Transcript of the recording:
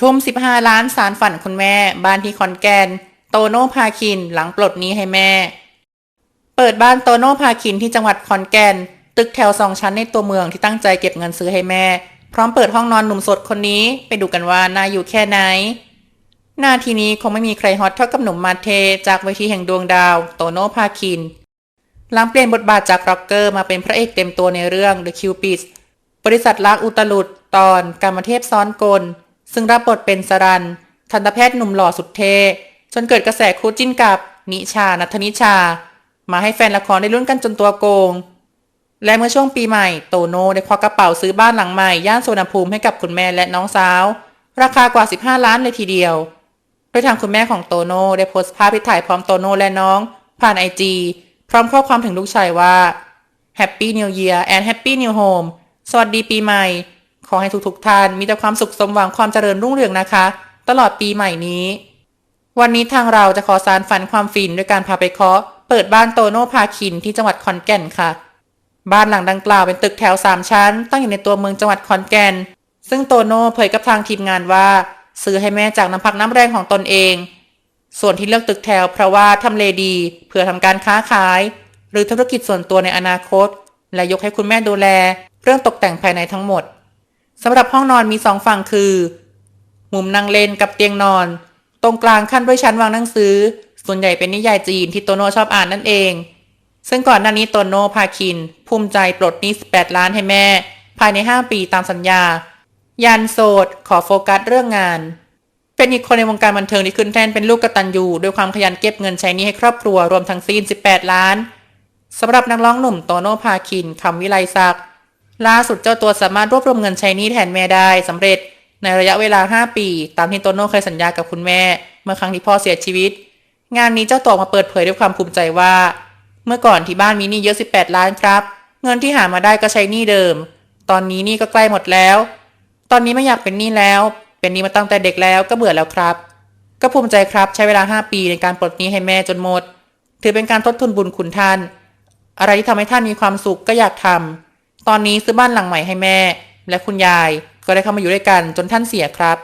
ทุ่ม 15 ล้านสารฝันคุณแม่ บ้านที่ขอนแกน โตโน่พาคินหลังปลดนี้ให้แม่ เปิดบ้านโตโน่พาคินที่จังหวัดขอนแกน ตึกแถวสองชั้นในตัวเมืองที่ตั้งใจเก็บเงินซื้อให้แม่ พร้อมเปิดห้องนอนหนุ่มสดคนนี้ไปดูกันว่าน่าอยู่แค่ไหนหน้าทีนี้คงไม่มีใครฮอตเท่ากับหนุ่มมาเท จากเวทีแห่งดวงดาว โตโน่พาคิน หลังเปลี่ยนบทบาทจากร็อกเกอร์มาเป็นพระเอกเต็มตัวในเรื่อง The Cupid บริษัทลักอุตลุดตอนกรรมเทพซ้อนกล ซึ่งรับบทเป็นสรัน ทันตแพทย์หนุ่มหล่อสุดเท่จนเกิดกระแสคู่จิ้นกับนิชานัทนิชา มาให้แฟนละครได้ลุ้นกันจนตัวโกง และเมื่อช่วงปีใหม่โตโน่ได้ควักกระเป๋าซื้อบ้านหลังใหม่ย่านสุวรรณภูมิให้กับคุณแม่และน้องสาว ราคากว่า 15 ล้านเลยทีเดียว โดยทางคุณแม่ของโตโน่ได้โพสต์ภาพที่ถ่ายพร้อมโตโน่และน้อง ผ่านไอจีพร้อมข้อความถึงลูกชายว่า Happy New Year and Happy New Home สวัสดีปีใหม่ ขอให้ทุกๆทท่านมีแต่ความสุขสมหวังความเจริญรุ่งเรืองนะคะ ตลอดปีใหม่นี้ วันนี้ทางเราจะขอสารฝันความฟินด้วยการพาไปเคาะเปิดบ้านโตโน่พาคินที่จังหวัดขอนแก่นค่ะ บ้านหลังดังกล่าวเป็นตึกแถว3ชั้น ตั้งอยู่ในตัวเมืองจังหวัดขอนแก่น ซึ่งโตโน่เผยกับทางทีมงานว่า ซื้อให้แม่จากน้ำพักน้ำแรงของตนเอง ส่วนที่เลือกตึกแถวเพราะว่าทำเลดีเพื่อทำการค้าขาย หรือธุรกิจส่วนตัวในอนาคต และยกให้คุณแม่ดูแล เรื่องตกแต่งภายในทั้งหมด สำหรับห้องนอนมีสองฝั่งคือ มุมนั่งเล่นกับเตียงนอน ตรงกลางขั้นด้วยชั้นวางหนังสือ ส่วนใหญ่เป็นนิยายจีนที่โตโน่ชอบอ่านนั่นเอง ซึ่งก่อนหน้านี้โตโน่พาคิน ภูมิใจปลดหนี้18 ล้านให้แม่ ภายใน 5 ปีตามสัญญา ยันโสด ขอโฟกัสเรื่องงาน เป็นอีกคนในวงการบันเทิงที่ขึ้นแท่นเป็นลูกกตัญญูด้วยความขยันเก็บเงินใช้หนี้ให้ครอบครัวรวมทั้งสิ้น18 ล้านสำหรับนักร้องหนุ่มโตโน่พาคินคำวิไลศักดิ์ ล่าสุดเจ้าตัวสามารถรวบรวมเงินใช้หนี้แทนแม่ได้สำเร็จในระยะเวลา 5 ปี ตามที่โตโน่เคยสัญญากับคุณแม่ เมื่อครั้งที่พ่อเสียชีวิต งานนี้เจ้าตัวมาเปิดเผยด้วยความภูมิใจว่า เมื่อก่อนที่บ้านมีหนี้เยอะ 18 ล้านครับ เงินที่หามาได้ก็ใช้หนี้เดิม ตอนนี้หนี้ก็ใกล้หมดแล้ว ตอนนี้ไม่อยากเป็นหนี้แล้ว เป็นหนี้มาตั้งแต่เด็กแล้วก็เบื่อแล้วครับ ก็ภูมิใจครับใช้เวลา 5 ปีในการปลดหนี้ให้แม่จนหมด ถือเป็นการทดทุนบุญคุณท่าน อะไรที่ทำให้ท่านมีความสุขก็อยากทำ ตอนนี้ซื้อบ้านหลังใหม่ให้แม่ และคุณยายก็ได้เข้ามาอยู่ด้วยกันจนท่านเสียครับ